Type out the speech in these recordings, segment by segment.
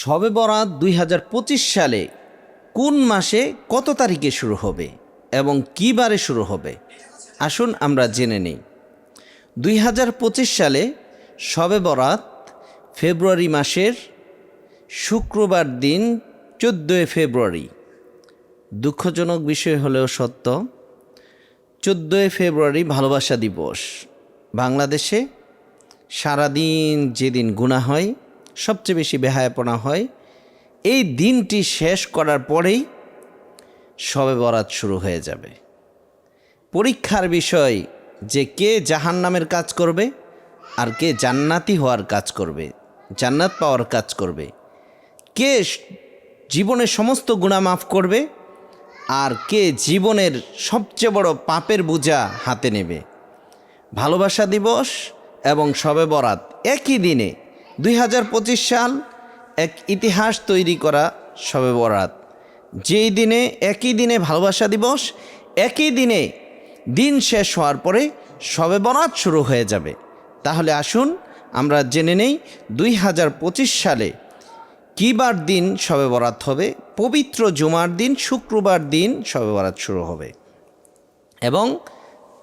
শবে বরাত দুই হাজার পঁচিশ সালে কোন মাসে কত তারিখে শুরু হবে এবং কী বারে শুরু হবে? আসুন আমরা জেনে নিই। দুই হাজার পঁচিশ সালে শবে বরাত ফেব্রুয়ারি মাসের শুক্রবার দিন চোদ্দোই ফেব্রুয়ারি। দুঃখজনক বিষয় হলেও সত্য, চোদ্দোই ফেব্রুয়ারি ভালোবাসা দিবস। বাংলাদেশে সারাদিন যেদিন গুণা হয় সবচেয়ে বেশি বেহায়াপনা হয়। এই দিনটি শেষ করার পরেই শবে বরাত শুরু হয়ে যাবে। পরীক্ষার বিষয় যে কে জাহান নামের কাজ করবে আর কে জান্নাতি হওয়ার কাজ করবে, জান্নাত পাওয়ার কাজ করবে। কে জীবনের সমস্ত গুণা মাফ করবে আর কে জীবনের সবচেয়ে বড় পাপের বোঝা হাতে নেবে। ভালোবাসা দিবস এবং শবে বরাত একই দিনে দুই হাজার পঁচিশ সাল এক ইতিহাস তৈরি করা শবে বরাত। যেই দিনে, একই দিনে ভালোবাসা দিবস, একই দিনে দিন শেষ হওয়ার পরে শবে বরাত শুরু হয়ে যাবে। তাহলে আসুন আমরা জেনে নেই দুই হাজার পঁচিশ সালে কিবার দিন শবে বরাত হবে, পবিত্র জুমার দিন, শুক্রবার দিন শবে বরাত শুরু হবে। এবং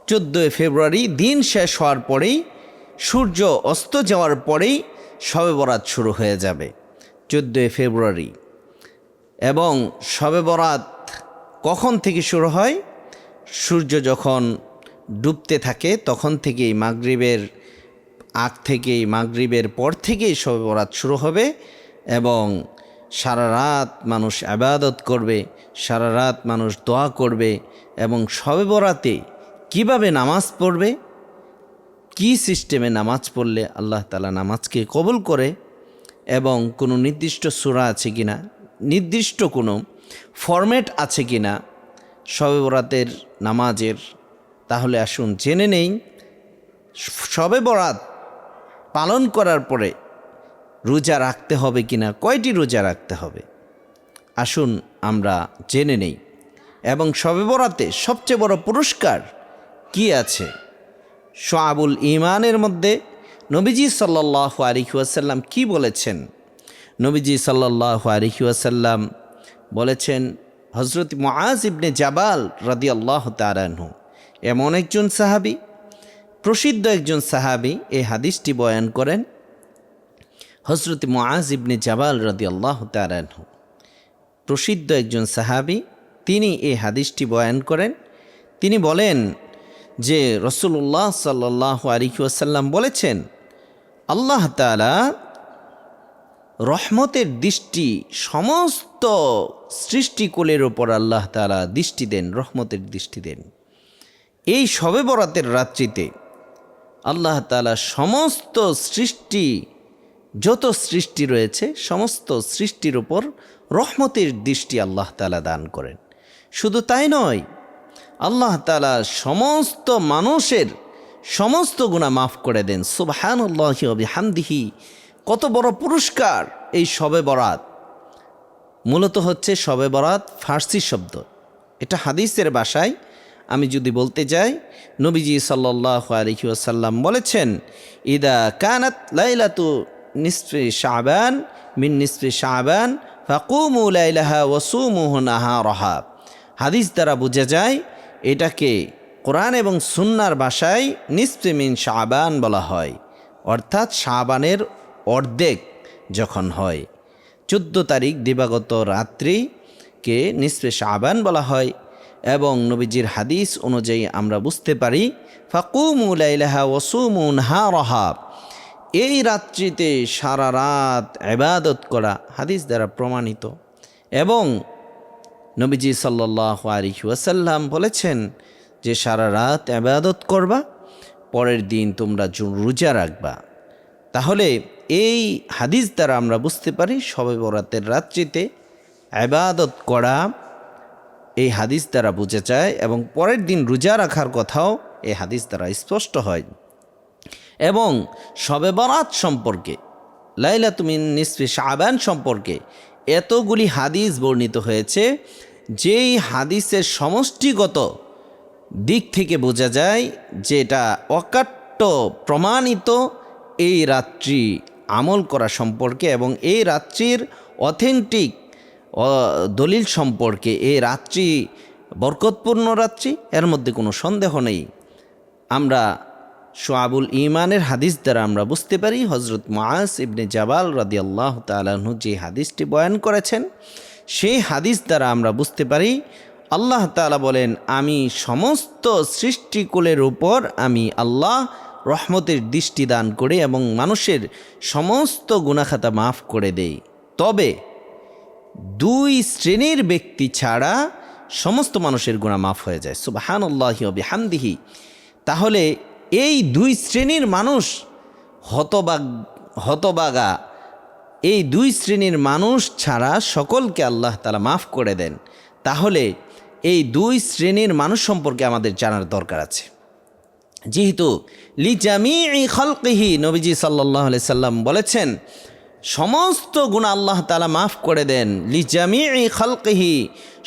চোদ্দোই ফেব্রুয়ারি দিন শেষ হওয়ার পরেই, সূর্য অস্ত যাওয়ার পরেই শবে বরাত শুরু হয়ে যাবে, চোদ্দোই ফেব্রুয়ারি। এবং শবে বরাত কখন থেকে শুরু হয়? সূর্য যখন ডুবতে থাকে, তখন থেকেই মাগরিবের আগ থেকেই, মাগরিবের পর থেকেই শবে বরাত শুরু হবে এবং সারা রাত মানুষ আবাদত করবে, সারা রাত মানুষ দোয়া করবে এবং শবে বরাতে কীভাবে নামাজ পড়বে? কি সিস্টেমে নামাজ পড়লে আল্লাহ তালা নামাজকে কবুল করে এবং কোনো নির্দিষ্ট সূরা আছে কি না নির্দিষ্ট কোনো ফরম্যাট আছে কি না শবে বরাতের নামাজের, তাহলে আসুন জেনে নেই। শবে বরাত পালন করার পরে রোজা রাখতে হবে কি না কয়টি রোজা রাখতে হবে? আসুন আমরা জেনে নেই। এবং শবে বরাতে সবচেয়ে বড় পুরস্কার কি আছে? সোয়াবুল ইমানের মধ্যে নবীজি সাল্লাহ আলিহাসাল্লাম কি বলেছেন? নবীজি সাল্লাহ আলিহাসাল্লাম বলেছেন হজরত মুআজ ইবনে জাবাল রাদি আল্লাহ তারানহু এমন একজন সাহাবি, প্রসিদ্ধ একজন সাহাবি এই হাদিসটি বয়ান করেন হজরত মুআজ ইবনে জাবাল রাদি আল্লাহ তারানহু প্রসিদ্ধ একজন সাহাবি, তিনি এই হাদিসটি বয়ান করেন, তিনি বলেন যে রসুল্লাহ সাল্লাহ আলিহাসাল্লাম বলেছেন, আল্লাহ তালা রহমতের দৃষ্টি সমস্ত সৃষ্টিকুলের ওপর আল্লাহ তালা দৃষ্টি দেন, রহমতের দৃষ্টি দেন। এই শবে বরাতের রাত্রিতে আল্লাহ তালা সমস্ত সৃষ্টি, যত সৃষ্টি রয়েছে, সমস্ত সৃষ্টির ওপর রহমতের দৃষ্টি আল্লাহ তালা দান করেন। শুধু তাই নয় আল্লাহ তালা সমস্ত মানুষের সমস্ত গুণা মাফ করে দেন। সুবাহানুল্লাহি হামদিহি কত বড় পুরস্কার এই শবে বরাত। মূলত হচ্ছে শবে বরাত ফার্সি শব্দ। এটা হাদিসের বাসায় আমি যদি বলতে যাই, নবীজি সাল্লাহ আলহি আসাল্লাম বলেছেন, ইদা কানাত লাইলাতু নিসফে শাবান মিন নিসফে শাবান ফাকুমু লাইলাহা ওয়াসুমুহু নাহা রহা হাদিস দ্বারা বোঝা যায় এটাকে কোরআন এবং সুন্নার ভাষায় নিসফে মিন শাবান বলা হয়। অর্থাৎ শাবানের অর্ধেক যখন হয়। চোদ্দ তারিখ দিবাগত রাত্রিকে নিসফে শাবান বলা হয় এবং নবীজির হাদিস অনুযায়ী আমরা বুঝতে পারি ফাকুমুলাইলাহা ওসুমুন হা রহা এই রাত্রিতে সারা রাত এবাদত করা হাদিস দ্বারা প্রমাণিত। এবং নবীজি সাল্লাহ আলিহি ওয়াসাল্লাম বলেছেন যে সারা রাত আবাদত করবা, পরের দিন তোমরা রোজা রাখবা। তাহলে এই হাদিস দ্বারা আমরা বুঝতে পারি সবে বরাতের রাত্রিতে আবাদত করা এই হাদিস দ্বারা বোঝা যায় এবং পরের দিন রোজা রাখার কথাও এই হাদিস দ্বারা স্পষ্ট হয়। এবং শবে বরাত সম্পর্কে লাইলা তুমি নিসফি শাবান সম্পর্কে এতগুলি হাদিস বর্ণিত হয়েছে, যেই হাদিসের সমষ্টিগত দিক থেকে বোঝা যায় যে এটা অকাট্য প্রমাণিত এই রাত্রি আমল করা সম্পর্কে এবং এই রাত্রির অথেন্টিক দলিল সম্পর্কে এই রাত্রি বরকতপূর্ণ রাত্রি, এর মধ্যে কোনো সন্দেহ নেই। আমরা সোয়াবুল ইমানের হাদিস দ্বারা আমরা বুঝতে পারি হজরত মাস ইবনে জাবাল রাদি আল্লাহ তালাহু যে হাদিসটি বয়ান করেছেন, সেই হাদিস দ্বারা আমরা বুঝতে পারি, আল্লাহ তালা বলেন, আমি সমস্ত সৃষ্টিকুলের উপর আমি আল্লাহ রহমতের দৃষ্টি দান করে এবং মানুষের সমস্ত গুণাখাতা মাফ করে দেই। তবে দুই শ্রেণির ব্যক্তি ছাড়া সমস্ত মানুষের গুণা মাফ হয়ে যায়। সুবাহান আল্লাহি হামদিহি তাহলে এই দুই শ্রেণির মানুষ হতবাগ, হতবাগা। এই দুই শ্রেণির মানুষ ছাড়া সকলকে আল্লাহ তালা মাফ করে দেন। তাহলে এই দুই শ্রেণির মানুষ সম্পর্কে আমাদের জানার দরকার আছে। যেহেতু লি জামি খলকিহি নবীজি সাল্লাহ সাল্লাম বলেছেন, সমস্ত গুণ আল্লাহ তালা মাফ করে দেন। লি জামি খলকিহি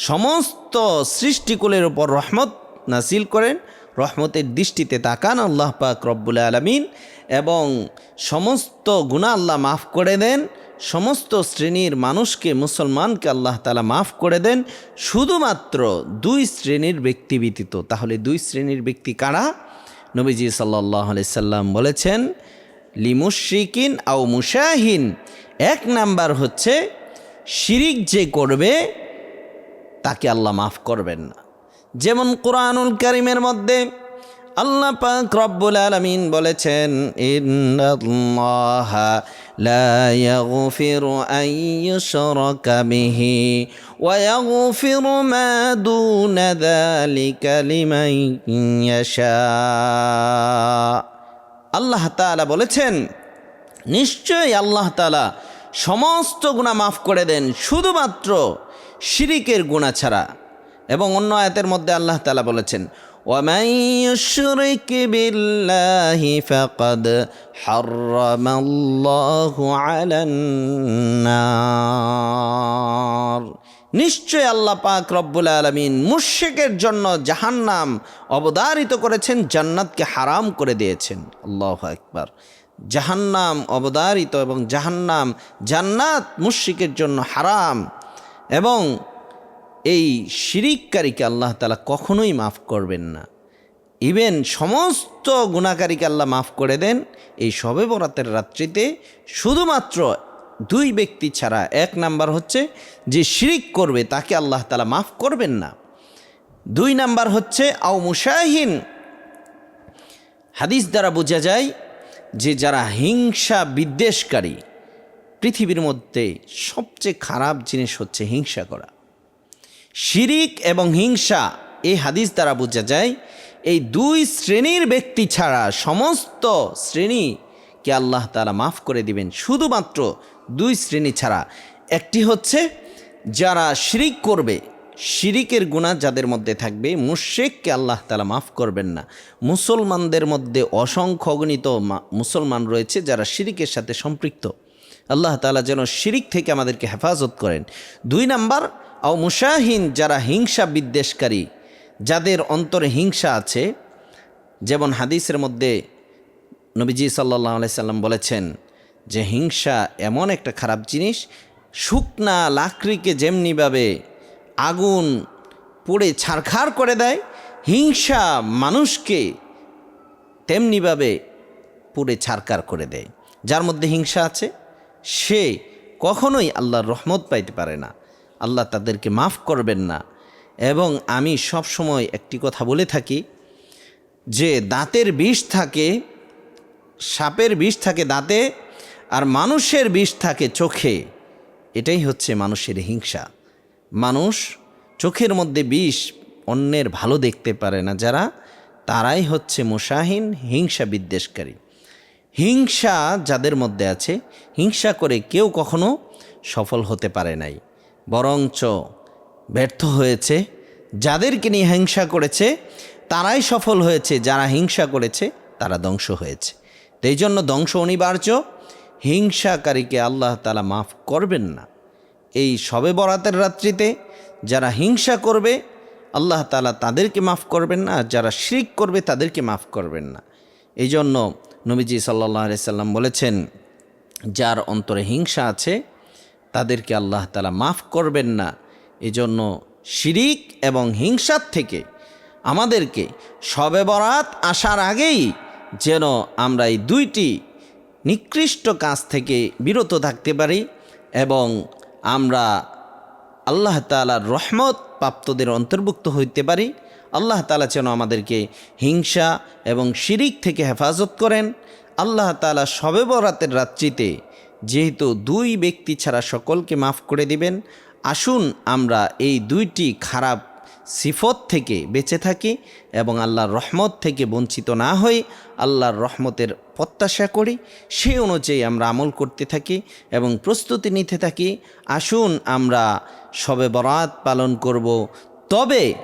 সমস্ত সৃষ্টিকুলের উপর রহমত নাসিল করেন রহমতের দৃষ্টিতে তাকান আল্লাহ পাক রব্বুল আলমিন এবং সমস্ত গুণা আল্লাহ মাফ করে দেন, সমস্ত শ্রেণির মানুষকে, মুসলমানকে আল্লাহ তালা মাফ করে দেন, শুধুমাত্র দুই শ্রেণির ব্যক্তি ব্যতীত। তাহলে দুই শ্রেণির ব্যক্তি কারা? নবীজি সাল্লাহ সাল্লাম বলেছেন লিমুশিকিন আও মুশাহিন। এক নাম্বার হচ্ছে, শিরিক যে করবে, তাকে আল্লাহ মাফ করবেন না। যেমন কোরআনুল করিমের মধ্যে আল্লাহ পাক রব্বুল আলামিন বলেছেন, ইন্নাল্লাহা লা ইয়াগফিরু আন ইউশরাকা বিহি ওয়া ইয়াগফিরু মা দুনা যালিকা লিমান ইয়াশা। আল্লাহ তাআলা বলেছেন, নিশ্চয়ই আল্লাহ তাআলা সমস্ত গুনাহ মাফ করে দেন, শুধুমাত্র শিরিকের গুনাহ ছাড়া। এবং অন্য আয়াতের মধ্যে আল্লাহ তালা বলেছেন ومن يشرك بالله فقد حرم الله على النار নিশ্চয় আল্লাহ পাক রব্বুল আলমিন মুর্শেকের জন্য জাহান্নাম অবদারিত করেছেন জান্নাতকে হারাম করে দিয়েছেন আল্লাহ একবার জাহান্নাম অবদারিত এবং জাহান্নাম জান্নাত মুর্শিকের জন্য হারাম এবং এই শিরিককারীকে আল্লাহ তালা কখনোই মাফ করবেন না। ইভেন সমস্ত গুণাকারীকে আল্লাহ মাফ করে দেন, এই সবে বরাতের রাত্রিতে শুধুমাত্র দুই ব্যক্তি ছাড়া এক নাম্বার হচ্ছে যে শিরিক করবে, তাকে আল্লাহ তালা মাফ করবেন না। দুই নাম্বার হচ্ছে আও মুশাহিন। হাদিস দ্বারা বোঝা যায় যে যারা হিংসা বিদ্বেষকারী, পৃথিবীর মধ্যে সবচেয়ে খারাপ জিনিস হচ্ছে হিংসা করা। শিরিক এবং হিংসা এই হাদিস দ্বারা বোঝা যায়, এই দুই শ্রেণির ব্যক্তি ছাড়া সমস্ত শ্রেণীকে আল্লাহ তালা মাফ করে দিবেন। শুধুমাত্র দুই শ্রেণি ছাড়া। একটি হচ্ছে যারা শিরিক করবে, শিরিকের গুণা যাদের মধ্যে থাকবে মুশেককে আল্লাহ তালা মাফ করবেন না। মুসলমানদের মধ্যে অসংখ্য অগণিত মুসলমান রয়েছে যারা শিরিকের সাথে সম্পৃক্ত। আল্লাহ তালা যেন শিরিক থেকে আমাদেরকে হেফাজত করেন। দুই নাম্বার আও মুশাহিন যারা হিংসা বিদ্বেষকারী যাদের অন্তরে হিংসা আছে, যেমন হাদিসের মধ্যে নবীজি সাল্লাহ সাল্লাম বলেছেন যে হিংসা এমন একটা খারাপ জিনিস, শুকনা লাকড়িকে যেমনিভাবে আগুন পুড়ে ছারখার করে দেয়, হিংসা মানুষকে তেমনিভাবে পুড়ে ছারকার করে দেয়। যার মধ্যে হিংসা আছে, সে কখনোই আল্লাহর রহমত পাইতে পারে না। আল্লাহ তাদেরকে মাফ করবেন না। এবং আমি সব সময় একটি কথা বলে থাকি যে দাঁতের বিষ থাকে, সাপের বিষ থাকে দাঁতে আর মানুষের বিষ থাকে চোখে। এটাই হচ্ছে মানুষের হিংসা। মানুষ চোখের মধ্যে বিষ অন্যের ভালো দেখতে পারে না যারা, তারাই হচ্ছে মুশাহিন, হিংসা বিদ্বেষকারী। হিংসা যাদের মধ্যে আছে, হিংসা করে কেউ কখনো সফল হতে পারে নাই। বরঞ্চ ব্যর্থ হয়েছে, যাদেরকে নিয়ে হিংসা করেছে, তারাই সফল হয়েছে, যারা হিংসা করেছে, তারা ধ্বংস হয়েছে। এই জন্য ধ্বংস অনিবার্য, হিংসাকারীকে আল্লাহ তালা মাফ করবেন না। এই সবে বরাতের রাত্রিতে যারা হিংসা করবে, আল্লাহ তালা তাদেরকে মাফ করবেন না যারা শিরিক করবে, তাদেরকে মাফ করবেন না। এই জন্য নবীজি সাল্লাহ সাল্লাম বলেছেন, যার অন্তরে হিংসা আছে তাদেরকে আল্লাহ তালা মাফ করবেন না। এজন্য শিরিক এবং হিংসার থেকে আমাদেরকে শবে বরাত আসার আগেই যেন আমরা এই দুইটি নিকৃষ্ট কাজ থেকে বিরত থাকতে পারি এবং আমরা আল্লাহ তালার রহমত প্রাপ্তদের অন্তর্ভুক্ত হইতে পারি। আল্লাহ তালা যেন আমাদেরকে হিংসা এবং শিরিক থেকে হেফাজত করেন। আল্লাহ তালা শবে বরাতের রাত্রিতে যেহেতু দুই ব্যক্তি ছাড়া সকলকে মাফ করে দিবেন, আসুন আমরা এই দুইটি খারাপ সিফত থেকে বেঁচে থাকি এবং আল্লাহর রহমত থেকে বঞ্চিত না হই, আল্লাহর রহমতের প্রত্যাশা করি সেই অনুযায়ী আমরা আমল করতে থাকি এবং প্রস্তুতি নিতে থাকি। আসুন আমরা সবে বরাত পালন করব। তবে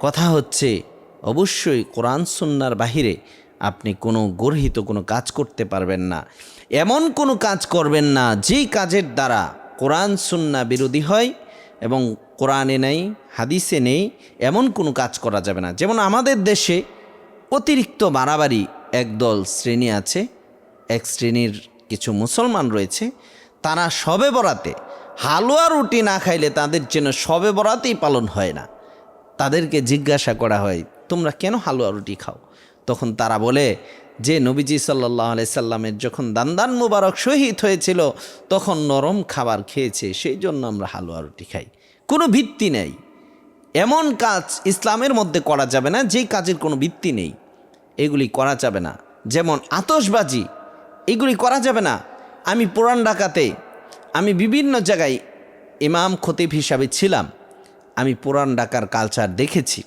কথা হচ্ছে, অবশ্যই কোরআন সুন্নার বাহিরে আপনি কোনো গর্হিত কোনো কাজ করতে পারবেন না। এমন কোনো কাজ করবেন না যেই কাজের দ্বারা কোরআন, সুন্না বিরোধী হয় এবং কোরআনে নেই, হাদিসে নেই, এমন কোনো কাজ করা যাবে না। যেমন আমাদের দেশে অতিরিক্ত বাড়াবাড়ি একদল শ্রেণি আছে, এক শ্রেণির কিছু মুসলমান রয়েছে, তারা সবে বরাতে হালুয়া রুটি না খাইলে তাদের জন্য সবে বরাতেই পালন হয় না। তাদেরকে জিজ্ঞাসা করা হয়, তোমরা কেন হালুয়া রুটি খাও? তখন তারা বলে যে নবীজি সাল্লাহ সাল্লামের যখন দান্দান মুবারক শহীদ হয়েছিল, তখন নরম খাবার খেয়েছে, সেই জন্য আমরা হালুয়া রুটি খাই। কোনো ভিত্তি নেই। এমন কাজ ইসলামের মধ্যে করা যাবে না, যেই কাজের কোনো ভিত্তি নেই। এগুলি করা যাবে না। যেমন আতসবাজি এগুলি করা যাবে না। আমি পুরান ঢাকাতে, আমি বিভিন্ন জায়গায় ইমাম খতিব হিসাবে ছিলাম। আমি পুরান ঢাকার কালচার দেখেছি।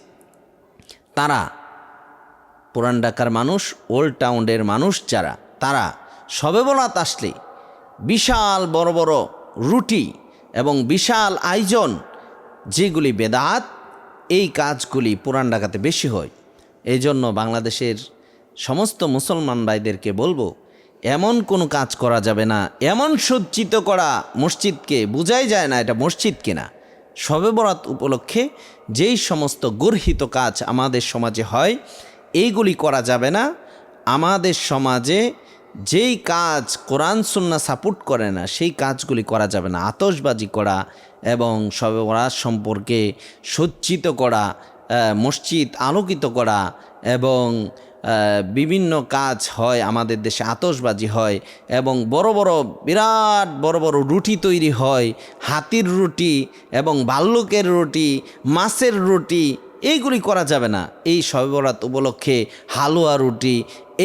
তারা পুরান ঢাকার মানুষ, ওল্ড টাউনের মানুষ যারা, তারা সবে বরাত আসলে বিশাল বড় বড় রুটি এবং বিশাল আয়োজন, যেগুলি বেদাত, এই কাজগুলি পুরান ঢাকাতে বেশি হয়। এই জন্য বাংলাদেশের সমস্ত মুসলমান ভাইদেরকে বলব, এমন কোনো কাজ করা যাবে না, এমন সজ্জিত করা মসজিদকে বোঝাই যায় না এটা মসজিদ কিনা। শবে বরাত উপলক্ষে যেই সমস্ত গর্হিত কাজ আমাদের সমাজে হয় এইগুলি করা যাবে না। আমাদের সমাজে যেই কাজ কোরআন সুন্না সাপোর্ট করে না, সেই কাজগুলি করা যাবে না। আতসবাজি করা এবং শবে বরাত সম্পর্কে সজ্জিত করা মসজিদ আলোকিত করা এবং বিভিন্ন কাজ হয় আমাদের দেশে আতসবাজি হয় এবং বড় বড়, বিরাট বড় বড় রুটি তৈরি হয়। হাতির রুটি এবং ভাল্লুকের রুটি, মাছের রুটি এইগুলি করা যাবে না। এই সবেবরাত উপলক্ষে হালুয়া, রুটি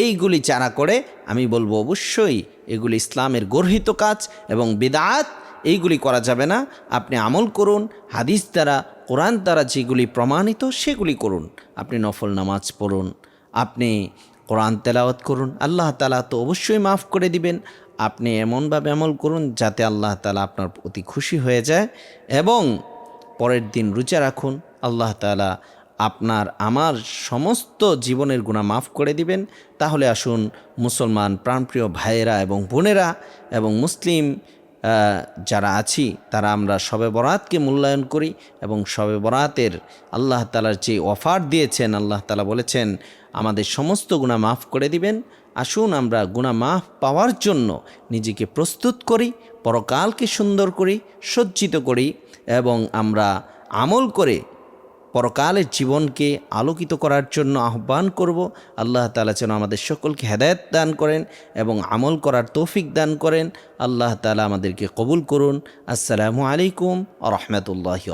এইগুলি চারা করে আমি বলব অবশ্যই এগুলি ইসলামের গর্হিত কাজ এবং বেদাত, এইগুলি করা যাবে না। আপনি আমল করুন, হাদিস দ্বারা, কোরআন দ্বারা যেগুলি প্রমাণিত সেগুলি করুন। আপনি নফল নামাজ পড়ুন, আপনি কোরআন তেলাওয়াত করুন, আল্লাহ তালা তো অবশ্যই মাফ করে দিবেন। আপনি এমনভাবে আমল করুন যাতে আল্লাহ তালা আপনার প্রতি খুশি হয়ে যায় এবং পরের দিন রোজা রাখুন। আল্লাহ তালা আপনার, আমার সমস্ত জীবনের গুণা মাফ করে দিবেন। তাহলে আসুন মুসলমান প্রাণপ্রিয় ভাইয়েরা এবং বোনেরা এবং মুসলিম যারা আছি, তারা আমরা শবে বরাতকে মূল্যায়ন করি এবং শবে বরাতের আল্লাহ তালার যে অফার দিয়েছেন, আল্লাহ তালা বলেছেন, আমাদের সমস্ত গুণা মাফ করে দিবেন। আসুন আমরা গুণা মাফ পাওয়ার জন্য নিজেকে প্রস্তুত করি, পরকালকে সুন্দর করি, সজ্জিত করি এবং আমরা আমল করে পরকালের জীবনকে আলোকিত করার জন্য আহ্বান করব। আল্লাহ তালা যেন আমাদের সকলকে হেদায়ত দান করেন এবং আমল করার তৌফিক দান করেন। আল্লাহ তালা আমাদেরকে কবুল করুন। আসসালামু আলাইকুম আ রহমতুল্লাহি